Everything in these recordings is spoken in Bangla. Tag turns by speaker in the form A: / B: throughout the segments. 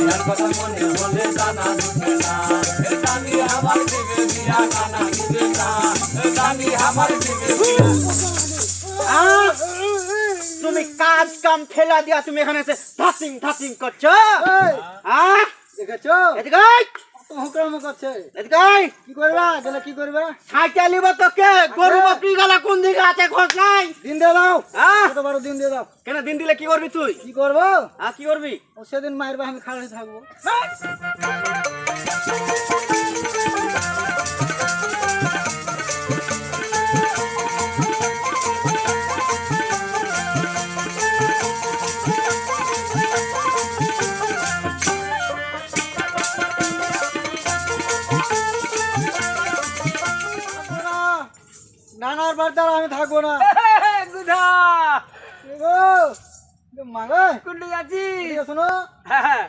A: বিয়ার কথা মনে হলে জানা ঢুকে না জানি আমার দিবে বিয়া কানা দিবে না জানি আমার দিবে
B: তুমি কাজ কাম ফেলা দিয়া তুমি এখানে এসে ধাসিং ধাসিং করছ?
C: দেখেছ?
B: এদিকে
C: করছে। কি করবা? গেলে কি করবা?
B: সাইকেল নিব তোকে। গরু বকরি গালা কোন দিকে আছে খোঁজ নাই?
C: দিন দে দাও।
B: আহ!
C: কত বড় দিন দিয়ে দাও।
B: কেন দিন দিলে কি করবি তুই?
C: কি করব?
B: আহ কি করবি?
C: সেদিন মায়ের বা আমি খাড়ে থাকব। থাকব নানার বাড়িতে আর আমি থাকব না।
B: গুধা।
C: এ গো, এ মা গো,
B: কুন্ডি
C: এদিকে শোনো।
B: হ্যাঁ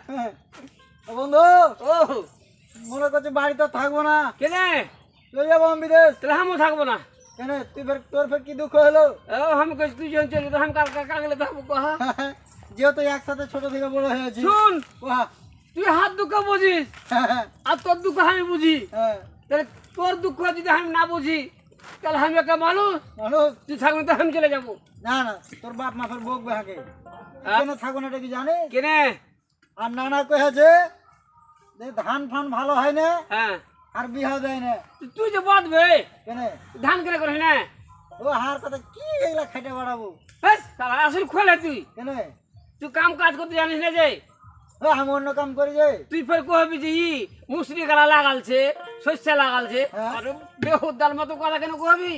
C: বন্ধু
B: ও।
C: মনে করছে বাড়িতে থাকব না।
B: কেনে?
C: চলে যাব আমি বিদেশ।
B: তাহলে আমিও থাকব না।
C: কেন তুই ফের তোর ফের কি দুঃখ হলো?
B: ও আমি কইছি তুই যখন চলে তো আমি কাল কাগলে থাকব কহা
C: যেহেতু একসাথে ছোট থেকে বড় হয়েছি।
B: শুন
C: বাহ,
B: তুই হাত দুঃখ বুঝিস?
C: হ্যাঁ,
B: আর তোর দুঃখ আমি বুঝি।
C: হ্যাঁ,
B: তাহলে তোর দুঃখ যদি আমি না বুঝি তাহলে আমি একটা মানুষ।
C: মানুষ?
B: তুই থাকবি তো আমি চলে যাব।
C: না না তোর বাপ মা ফের বকবে হাকে।
B: হ্যাঁ?
C: কেন থাকব না এটা কি জানিস?
B: কেনে?
C: আর নানা কহেছে যে ধান ফান ভালো হয় না
B: হ্যাঁ।
C: আর বিহা দেয় না।
B: তুই- যে বাঁধবে
C: কেন?
B: ধান কেনে করিস না।
C: ও হার কথা কি এগুলা খেটে বাড়াবো?
B: আসল খোলে তুই।
C: কেন?
B: তুই কাম কাজ করতে জানিস না যে
C: আমি অন্য কাম করি যে।
B: তুই ফের কহবি যে ই মুসরি গালা লাগালছে শস্য লাগালছে।
C: হ্যাঁ।
B: আর বেহুদার মতো কথা কেন কহবি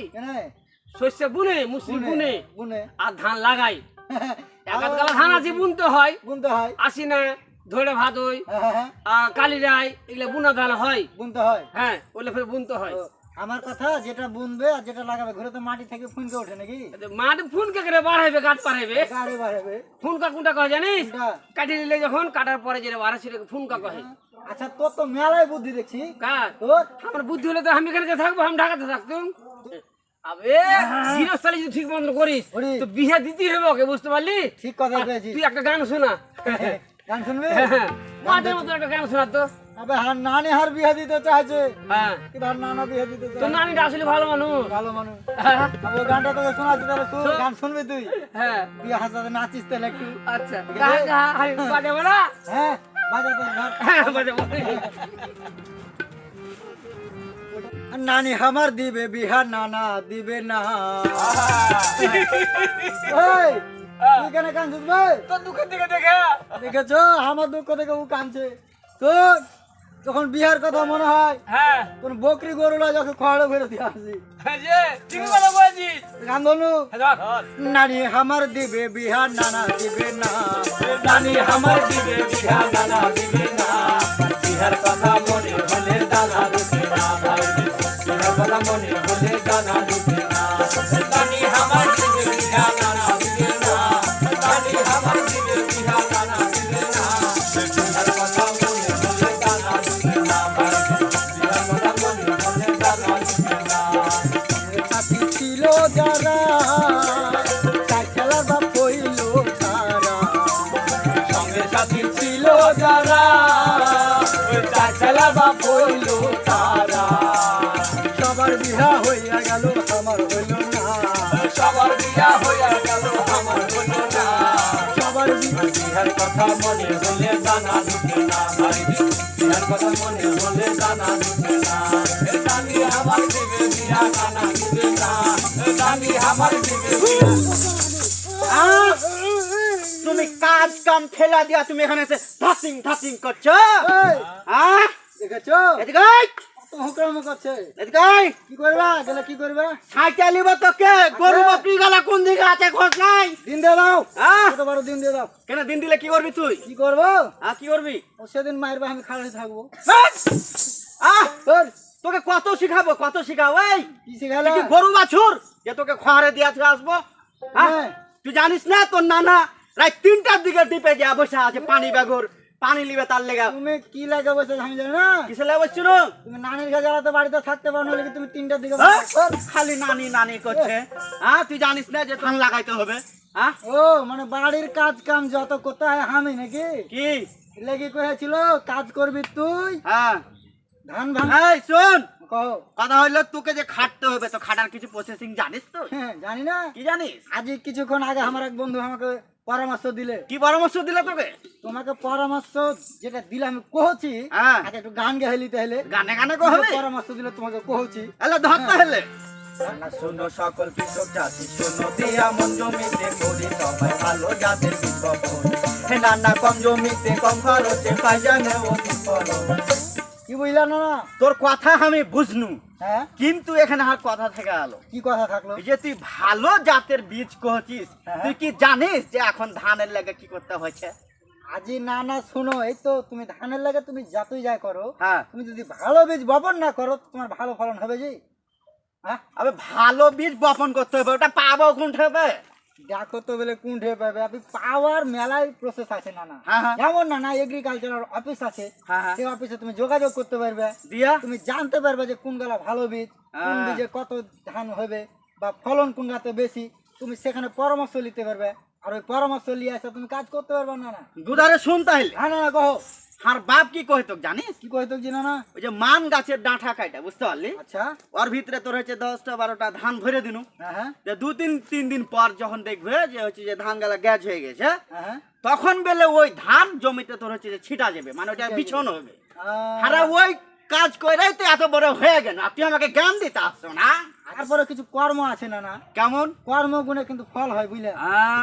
B: শস্য বুনে মুসরি বুনে
C: বুনে।
B: আর ধান লাগাই। এক গালা ধান আছে বুনতে হয়।
C: বুনতে হয়।
B: আসি না ধরে ভাত হই।
C: হ্যাঁ, হ্যাঁ,
B: কালি রায় এগুলো বুনা ধান হয়।
C: বুনতে হয়।
B: হ্যাঁ ওগুলো ফের বুনতে হয়।
C: আমার কথা যেটা বুনবে আর যেটা লাগাবে ঘরে তো মাটি থেকে ফুনকে ওঠে নাকি?
B: মাঠ ফুন কে করে বাড়াইবে গাছ পাড়াইবে
C: গাড়ি বাড়াবে
B: ফুনকা কোনটা কয় জানিস? কাটি নিলে যখন কাটার পরে যেটা বাড়া ছিল ফুনকা কহে
C: আচ্ছা তোর তো মেলায় বুদ্ধি দেখছি।
B: কার?
C: তোর?
B: আমার বুদ্ধি হলে তো আমি এখানে থাকব আমি ঢাকাতে থাকতাম। আবে গৃহস্থালি যদি ঠিক মন্দ করিস
C: করি।
B: তো বিয়ে দিতেই হবে ওকে বুঝতে পারলি?
C: ঠিক কথা
B: তুই একটা গান শোনা।
C: গান শুনবি?
B: মাঝে মতো একটা গান শোনা তো।
C: আবে হার নানি হার বিয়ে দিতে চাইছে।
B: হ্যাঁ।
C: কিন্তু হার নানা বিয়ে দিতে
B: তোর
C: চায়
B: নানিটা আসলে ভালো মানুষ।
C: ভালো মানুষ।
B: হ্যাঁ,
C: আবে ওই গানটা তোকে শোনাচ্ছি তাহলে শুন গান শুনবি তুই?
B: হ্যাঁ।
C: বিয়ে হাসাতে নাচিস তাহলে একটু।
B: আচ্ছা। গা গা বাজাবো না?
C: হ্যাঁ বাজাতে
B: হ্যাঁ বাজাবো।
C: নানি আমার দিবে বিহার নানা দিবে না। ওই, তুই কেন কাঁদছিস ভাই?
B: তোর দেখে।
C: দেখেছ? আমার দুঃখ থেকে ও কাঁদছে। তো যখন বিহার কথা মনে হয়
B: হ্যাঁ।
C: কোন বকরি গরুলা যখন খড়ে দিয়ে আসি।
B: হ্যাঁ হ্যাঁ।
C: নানি আমার দিবে বিহার নানা দিবে না।
A: আমার দিবে বিয়া কানা দিবে না। বিহার কথা মনে হলে জানা ঢুকে না ভাই। বিহার কথা মনে হলে ঢুকে
C: বিহা
A: কথা মনে হলে জানা ঢুকে না ভাই। বিহার কথা মনে হলে জানা ঢুকে না। এ আমার দিবে বিয়া কানা দিবে না। এ আমার দিবে
B: তুমি কাজ কাম ফেলা দিয়া তুমি এখানে এসে ধাসিং ধাসিং করছ? আহ!
C: দেখেছ?
B: এদিকে
C: করছে। কি করবা? গেলে কি করবা?
B: তোকে। গরু বকরি গালা কোন দিকে আছে খোঁজ নাই?
C: দিন দিয়ে দাও। বড় দিন দাও।
B: কেন দিন দিলে কি করবি তুই?
C: কি করব?
B: কি করবি?
C: ও সেদিন মায়ের আমি থাকব।
B: আহ
C: তোর
B: তোকে কত শিখাবো কত শিখাবো এই?
C: কি শিখালা?
B: কি গরু বাছুর? যে তোকে খোয়ারে দিয়ে আসব? হ্যাঁ?
C: হ্যাঁ।
B: তুই জানিস না তোর নানা রাত তিনটার দিকে ডিপে যা বসে আছে পানি বাগর। পানি লিবে তার লেগা।
C: তুমি কি লাগে বসে আমি জানি না।
B: কিসে লেগে বসছিল
C: তুমি নানির কাছে তো বাড়িতে থাকতে পারো না তুমি তিনটার দিকে?
B: খালি নানি নানি করছে। হ্যাঁ তুই জানিস না যে ধান লাগাইতে হবে। হ্যাঁ
C: ও মানে বাড়ির কাজ কাম যত করতে হয় আমি নাকি?
B: কি?
C: লেগে কয়েছিল কাজ করবি তুই?
B: হ্যাঁ।
C: ধান ভাঙ।
B: এই শোন! কথা হইল তোকে যে খাটতে হবে তো খাটার কিছু প্রসেসিং জানিস তো
C: হ্যাঁ জানি না।
B: কি জানিস?
C: আজ কিছুক্ষণ আগে আমার এক বন্ধু আমাকে পরামর্শ দিলে।
B: কি পরামর্শ দিলে তোকে?
C: তোমাকে পরামর্শ যেটা দিলে আমি কহছি
B: হ্যাঁ।
C: আগে একটু গান গেয়ে লিতে হলে।
B: গানে গানে কহবে
C: পরামর্শ দিলে তোমাকে কহছি।
B: এলে ধরতে হলে। শোনো সকল কৃষক চাষি শোনো দিয়া মন জমিতে করি সবাই ভালো জাতের বীজ হে নানা কম জমিতে কম খরচে পাই জানে অধিক ফলন।
C: কি বুঝলা না না?
B: তোর কথা আমি বুঝনু।
C: হ্যাঁ?
B: কিন্তু এখানে আর কথা থেকে আলো।
C: কি কথা থাকল?
B: যে তুই ভালো জাতের বীজ কহছিস
C: হ্যাঁ।
B: তুই কি জানিস যে এখন ধানের লাগে কি করতে হয়েছে?
C: আজি না না শোনো এই তো তুমি ধানের লাগে তুমি যতই যা করো
B: হ্যাঁ।
C: তুমি যদি ভালো বীজ বপন না করো তোমার ভালো ফলন হবে যে। হ্যাঁ?
B: আবে ভালো বীজ বপন করতে হবে ওটা পাবো কোন হবে
C: দেখো তো বলে কোনঠে পাবে? আপনি পাওয়ার মেলায় প্রসেস আছে না না?
B: হ্যাঁ, হ্যাঁ।
C: যেমন না না এগ্রিকালচারাল অফিস আছে।
B: হ্যাঁ।
C: সেই অফিসে তুমি যোগাযোগ করতে পারবে।
B: দিয়া?
C: তুমি জানতে পারবে যে কোন গালা ভালো বীজ কোন। বীজে কত ধান হবে বা ফলন কোন গাতে বেশি। তুমি সেখানে পরামর্শ নিতে পারবে। আর ওই পরামর্শ তুমি কাজ করতে পারবে না না।
B: দুধারে শুন তাহলে।
C: হ্যাঁ না না কহো।
B: আর বাপ কি কহে তোকে জানিস?
C: কি জিনা না?
B: ওই যে মান গাছের ডাঁটা বুঝতে পারলি?
C: আচ্ছা।
B: ওর ভিতরে তোর হচ্ছে দশটা বারোটা ধান ভরে দিনু।
C: হ্যাঁ হ্যাঁ।
B: দু তিন তিন দিন পর যখন দেখবে যে হচ্ছে যে ধান গালা গ্যাস হয়ে গেছে
C: হ্যাঁ
B: তখন বেলে ওই ধান জমিতে তোর হচ্ছে যে ছিটা যাবে মানে ওটা বিছন হবে। আরে ওই কাজ করেই তো এত বড় হয়ে গেল। তুই আমাকে জ্ঞান দিতে আসছো না?
C: তারপরে কিছু কর্ম আছে না না।
B: কেমন?
C: কর্ম গুণে কিন্তু ফল হয় বুঝলে?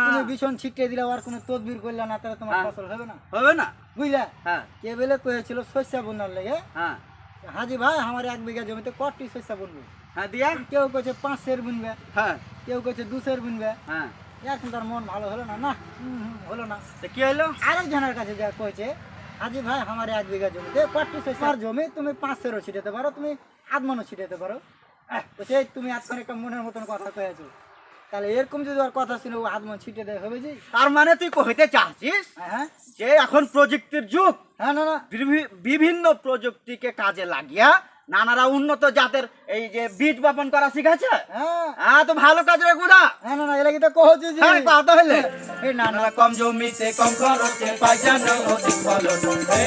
C: তুমি ভীষণ ছিটিয়ে দিলে আর কোনো তদবির করলে না তাহলে তোমার
B: হ্যাঁ।
C: ফসল হবে না।
B: হবে না?
C: বুঝলে?
B: হ্যাঁ।
C: কে বেলে কয়েছিল শস্য বুনার লেগে।
B: হ্যাঁ।
C: হাজি ভাই আমার এক বিঘা জমিতে কটি শস্য বুনবে?
B: হ্যাঁ দিয়া।
C: কেউ কইছে পাঁচ সের বুনবে।
B: হ্যাঁ।
C: কেউ কইছে দু সের বুনবে।
B: হ্যাঁ।
C: এখন তার মন ভালো হলো না? না হলো না।
B: কি হলো
C: আরেকজনের কাছে যা কইছে হাজি ভাই আমার এক বিঘা জমিতে শস্য আর জমি তুমি পাঁচ সেরও ছিটাতে পারো তুমি আধমানও ছিটাতে পারো। বলছে এই তুমি আজকাল একটা মনের মতন কথা কয়েছো। তাহলে এরকম যদি ওর কথা শুনে ও আধ ছিটে দেয় হবে যে
B: তার মানে তুই কহিতে চাচ্ছিস
C: হ্যাঁ হ্যাঁ।
B: যে এখন প্রযুক্তির যুগ
C: হ্যাঁ না না।
B: বিভি- বিভিন্ন প্রযুক্তিকে কাজে লাগিয়া নানারা উন্নত জাতের এই যে বীজ বপন করা শিখেছে
C: হ্যাঁ।
B: হ্যাঁ তো ভালো কাজ রে গুদা
C: হ্যাঁ না না এলাকি তো কহছে যে?
B: হ্যাঁ কথা হইলে।
C: এই না না।
B: কম জমিতে কম খরচে পাই যেন অধিক ফলন হে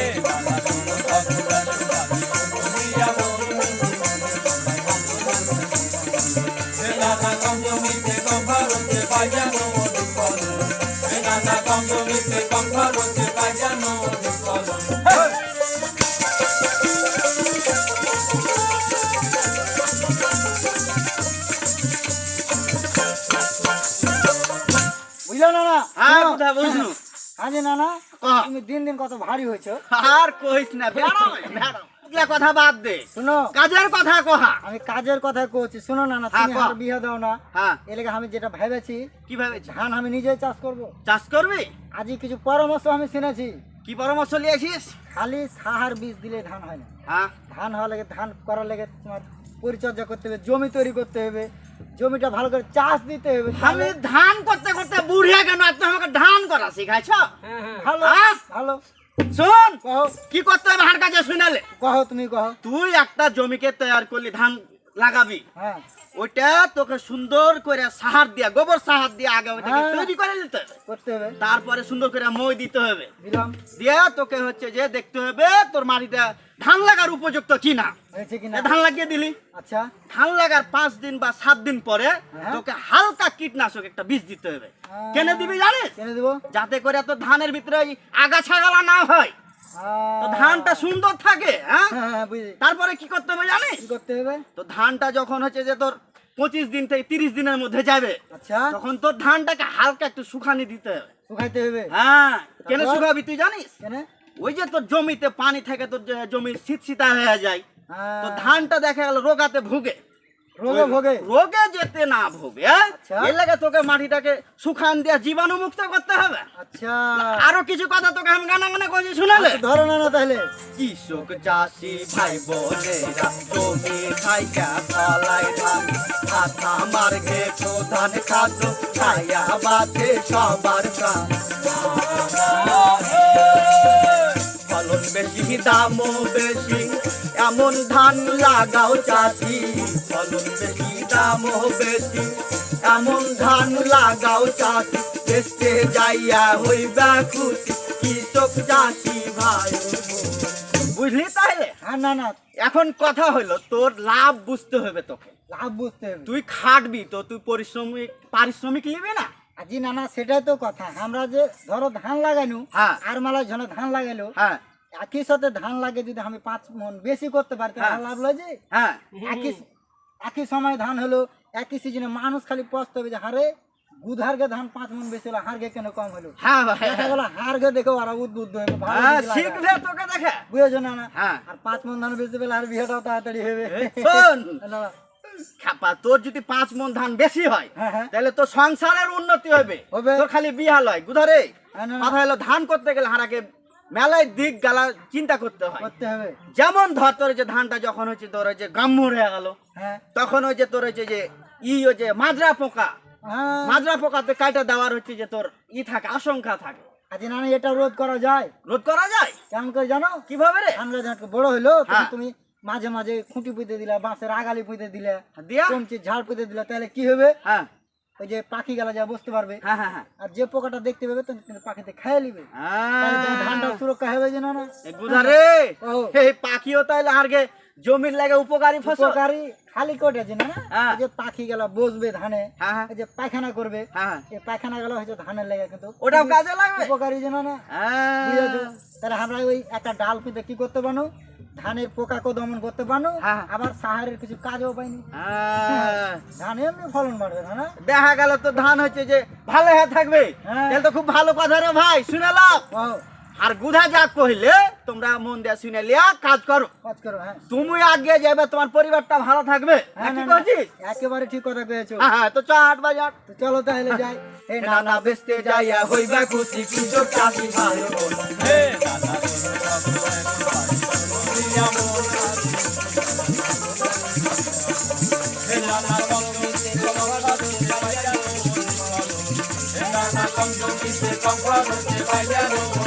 B: নানা কম জমিতে কম খরচে পাই যেন অধিক ফলন হে নানা কম জমিতে কম খরচে পাই যেন অধিক ফলন
C: তুমি দিন দিন কত ভারী হয়েছো।
B: আর কইস না বেড়াও বেড়াও এগুলা কথা বাদ দে।
C: শুনো।
B: কাজের কথা কহা
C: আমি কাজের কথা কইছি। শুনো না না
B: হ্যাঁ,
C: তুমি আর বিয়ে দাও না।
B: হ্যাঁ।
C: এলাকা আমি যেটা ভেবেছি
B: কি ভাবে
C: ধান আমি নিজেই চাষ করব।
B: চাষ করবি?
C: আজই কিছু পরামর্শ আমি শুনেছি।
B: কি পরামর্শ নিয়েছিস?
C: খালি সাহার বীজ দিলে ধান হয় না।
B: হ্যাঁ।
C: ধান হওয়া লাগে ধান করার লাগে তোমার পরিচর্যা করতে হবে জমি তৈরি করতে হবে জমিটা ভালো করে চাষ দিতে হবে
B: আমি ধান করতে করতে বুড়িয়া কেন? আর তুই আমাকে ধান করা শিখাইছ?
C: ভালো।
B: আহ!
C: ভালো।
B: শোন
C: কহ।
B: কি করতে হবে হার কাছে শুনালে?
C: কহ তুমি কহ।
B: তুই একটা জমিকে তৈরি করলি ধান লাগাবি।
C: হ্যাঁ।
B: ওইটা তোকে সুন্দর করে সাহার দিয়া গোবর সাহার দিয়ে আগে ওইটাকে
C: হ্যাঁ।
B: তৈরি করে নিতে হবে। তারপরে সুন্দর করে মই দিতে হবে। দিয়ে তোকে হচ্ছে যে দেখতে হবে তোর মাটিটা ধান লাগার উপযুক্ত কিনা। ধান লাগিয়ে দিলি।
C: আচ্ছা।
B: ধান লাগার পাঁচ দিন বা সাত দিন পরে
C: হ্যাঁ।
B: তোকে হালকা কীটনাশক একটা বীজ দিতে হবে। কেন দিবি জানিস?
C: কেনে দেবো?
B: যাতে করে তোর ধানের ভিতরে ওই আগা ছাগালা না হয়। তো ধানটা সুন্দর থাকে হ্যাঁ?
C: হ্যাঁ হ্যাঁ
B: তারপরে কি করতে হবে জানিস?
C: করতে হবে?
B: তো ধানটা যখন হচ্ছে যে তোর পঁচিশ দিন থেকে তিরিশ দিনের মধ্যে যাবে
C: আচ্ছা।
B: তখন তোর ধানটাকে হালকা একটু শুকানি দিতে হবে।
C: শুকাইতে হবে?
B: হ্যাঁ কেন শুকাবি তুই জানিস?
C: কেনে?
B: ওই যে তোর জমিতে পানি থেকে তোর যে জমির শীত শীতা হয়ে যায় তো ধানটা দেখা গেল রোগাতে ভুগে।
C: রোগে ভোগে।
B: রোগে যেতে না ভোগে হ্যাঁ?
C: আচ্ছা।
B: এর লাগে তোকে মাটিটাকে শুকান দিয়ে জীবাণু মুক্ত করতে হবে।
C: আচ্ছা।
B: আরও কিছু কথা তোকে আমি গানা গানা করছি শুনালে?
C: আচ্ছা, ধরো না না তাহলে।
B: কৃষক চাষি ভাই বোনেরা জমি খাইকা ফলাই ধান। মাথা আমার ঘে প্রধান খাদ্য খাইয়া বাঁচে সবার প্রাণ। ফলন বেশি দামও বেশি। এমন ধান লাগাও চাষি ফলন বেশি দামও বেশি। এমন ধান লাগাও চাষি যাইয়া হইবা খুশি। কৃষক চাষি ভাই বুঝলি তাহলে?
C: হ্যাঁ না না।
B: এখন কথা হলো তোর লাভ বুঝতে হবে তোকে।
C: লাভ বুঝতে হবে।
B: তুই খাটবি তো তুই পরিশ্রমিক পারিশ্রমিক নিবি না?
C: আজি না না সেটাই তো কথা। আমরা যে ধরো ধান লাগাইনু
B: হ্যাঁ।
C: আর মালা ধান লাগাইলো
B: হ্যাঁ।
C: একই সাথে ধান লাগে যদি আমি পাঁচ মন বেশি করতে পারি তাহলে
B: হ্যাঁ।
C: লাভ লয়
B: হ্যাঁ।
C: একই একই সময় ধান হলো একই সিজনে মানুষ খালি পস্ত হবে যে হারে গুধারকে ধান পাঁচ মন বেশি হলো হারকে কেন কম হলো?
B: হ্যাঁ ভাই।
C: দেখা হারকে উদ্বুদ্ধ হয়ে ভালো।
B: শিখবে তোকে দেখে।
C: বুঝেছ না না। আর পাঁচ মন ধান বেশি পেলে আর বিয়েটাও তাড়াতাড়ি হবে।
B: শোন। খাপা তোর যদি পাঁচ মন ধান বেশি হয় তাহলে তোর সংসারের উন্নতি হবে। তোর খালি বিহা লয় গুধারে। কথা হলো ধান করতে গেলে হারাকে মেলায় দিক গালা চিন্তা করতে হয়।
C: করতে হবে।
B: যেমন ধর তোর যে ধানটা যখন হচ্ছে তোর যে গাম্মুর হয়ে গেল
C: হ্যাঁ।
B: তখন ওই যে তোর ওই যে ই ওই যে মাজরা পোকা।
C: হ্যাঁ।
B: মাজরা পোকাতে কাইটা দেওয়ার হচ্ছে যে তোর ই থাকে আশঙ্কা থাকে।
C: না না এটা রোধ করা যায়?
B: রোধ করা যায়?
C: কেমন করে জানো?
B: কীভাবে রে?
C: ধান যখন বড় হইল
B: হ্যাঁ।
C: তুমি মাঝে মাঝে খুঁটি পুঁতে দিলা বাঁশের আগালি পুঁতে দিলা
B: দিয়া?
C: ঝাড় পুঁতে দিলা তাহলে কি হবে?
B: হ্যাঁ।
C: ওই যে পাখি গেলা যা বসতে পারবে।
B: হ্যাঁ হ্যাঁ হ্যাঁ।
C: আর যে পোকাটা দেখতে পাবে কিন্তু পাখিতে নিবে। ধানটা সুরক্ষা হবে যে না।
B: এই পাখিও তাইলে আরগে জমির লাগে উপকারী ফসল।
C: উপকারী খালি কোটে আছে না। যে পাখি গেলা বসবে ধানে যে পায়খানা করবে। এই পায়খানা গেলা হচ্ছে ধানের লেগে কিন্তু
B: ওটাও কাজে লাগবে?
C: উপকারী যে না। তাহলে আমরা ওই একটা ডাল পুঁতে কি করতে পারো ধানের পোকাকে দমন করতে পারো
B: হ্যাঁ।
C: আবার সাহারের কিছু কাজও পাইনি।
B: হ্যাঁ।
C: ধান এমনি ফলন বাড়বে না?
B: দেখা গেল তো ধান হচ্ছে যে ভালো হয়ে থাকবে। তাহলে তো খুব ভালো কথা রে ভাই শুনে আর গুধা যা কহিলে তোমরা মন দিয়ে শুনে লিয়া কাজ করো।
C: কাজ করো হ্যাঁ।
B: তুমি আগে যাবে তোমার পরিবারটা ভালো থাকবে।
C: হ্যাঁ, একেবারে ঠিক কথা পেয়েছ
B: হ্যাঁ তো চ আট বাজে আট।
C: চলো তাহলে যাই। এই
B: না না বেচতে যাইয়া হইবা খুশি।
A: হে নানা Vaya, no